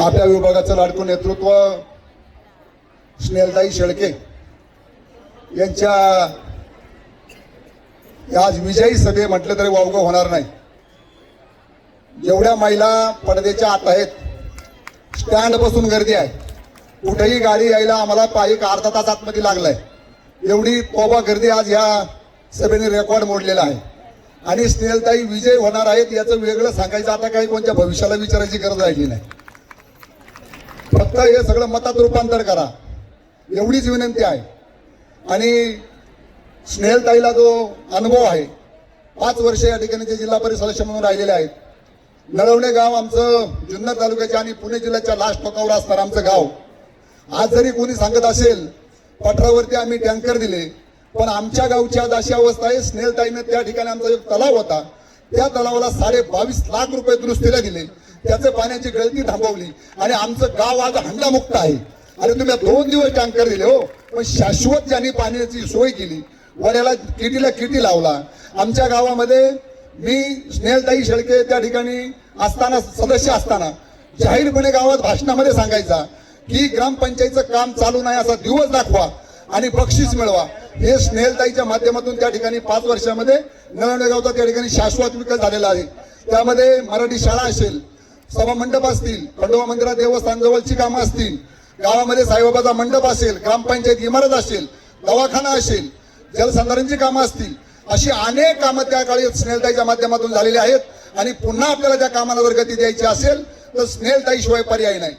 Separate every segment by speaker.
Speaker 1: आपल्या विभागाचं लाडकं नेतृत्व स्नेहलताई शेळके यांच्या आज विजयी सभे म्हटलं तरी वावगं होणार नाही. जेवढ्या महिला पडद्याच्या आत आहेत स्टँड बसून गर्दी आहे. कुठेही गाडी यायला आम्हाला पायी एक अर्धा तास आतमध्ये लागलाय. एवढी तोबा गर्दी आज या सभेने रेकॉर्ड मोडलेला आहे. आणि स्नेहलताई विजय होणार आहेत याचं वेगळं सांगायचं आता काही कोणत्या भविष्याला विचारायची गरज राहिली नाही. फक्त हे सगळं मतात रूपांतर करा. एवढीच विनंती आहे. आणि स्नेहलताईला जो अनुभव आहे पाच वर्ष या ठिकाणी जे जिल्हा परिषद सदस्य म्हणून राहिलेले आहेत. नळवणे गाव आमचं जुन्नर तालुक्याच्या आणि पुणे जिल्ह्याच्या लास्ट टोकावर असणारं आमचं गाव. आज जरी कोणी सांगत असेल पठारावरती आम्ही टँकर दिले पण आमच्या गावची आज अशी अवस्था आहे स्नेहलताईनं त्या ठिकाणी आमचा एक तलाव होता त्या तलावाला साडे बावीस लाख रुपये दुरुस्तीला दिले. त्याचं पाण्याची गळती थांबवली. आणि आमचं गाव आज हंडामुक्त आहे. अरे तुम्ही दोन दिवस टँकर दिले हो. पण शाश्वत ज्यांनी पाण्याची सोय केली वड्याला किटीला किटी लावला. आमच्या गावामध्ये मी स्नेहलताई शेळके त्या ठिकाणी असताना सदस्य असताना जाहीरपणे गावात भाषणामध्ये सांगायचा की ग्रामपंचायतीचं काम चालू नाही असा दिवस दाखवा आणि बक्षीस मिळवा. हे स्नेहलताईच्या माध्यमातून त्या ठिकाणी पाच वर्षामध्ये नळवणगावचा त्या ठिकाणी शाश्वत विकास झालेला आहे. त्यामध्ये मराठी शाळा असेल सभा मंडप असतील खंडोबा मंदिरात देवस्थान जवळची कामं असतील गावामध्ये साईबाबाचा मंडप असेल ग्रामपंचायत इमारत असेल दवाखाना असेल जलसंधारणची कामं असतील अशी अनेक कामं त्या काळी स्नेहलताईच्या माध्यमातून झालेली आहेत. आणि पुन्हा आपल्याला त्या कामाला जर गती द्यायची असेल तर स्नेहलताई शिवाय पर्याय नाही.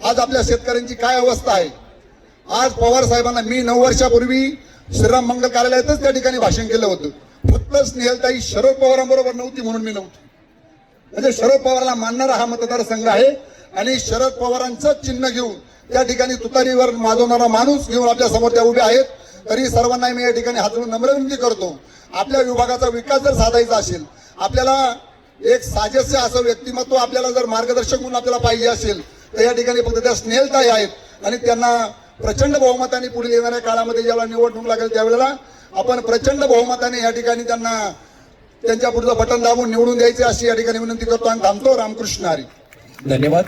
Speaker 1: आज आपल्या शेतकऱ्यांची काय अवस्था आहे? आज पवार साहेबांना मी नऊ वर्षापूर्वी श्रीराम मंगल कार्यालयातच त्या ठिकाणी भाषण केलं होतं. फक्त स्नेहलताई शरद पवारांबरोबर नव्हती म्हणून मी नव्हती. म्हणजे शरद पवारला मानणारा हा मतदारसंघ आहे. आणि शरद पवारांचं चिन्ह घेऊन त्या ठिकाणी तुतारीवर माजवणारा माणूस घेऊन आपल्यासमोर त्या उभे आहेत. तरी सर्वांना मी या ठिकाणी हातून जोडून नम्र विनंती करतो. आपल्या विभागाचा विकास जर साधायचा असेल आपल्याला एक साजस्य असं व्यक्तिमत्व आपल्याला जर मार्गदर्शक म्हणून आपल्याला पाहिजे असेल तर या ठिकाणी फक्त त्या स्नेहलताई आहेत. आणि त्यांना प्रचंड बहुमताने पुढील येणाऱ्या काळामध्ये ज्यावेळेला निवडणूक लागेल त्यावेळेला आपण प्रचंड बहुमताने या ठिकाणी त्यांना त्यांच्या पुढचं बटन दाबून निवडून द्यायचे अशी या ठिकाणी विनंती करतो आणि थांबतो. रामकृष्ण हरी.
Speaker 2: धन्यवाद.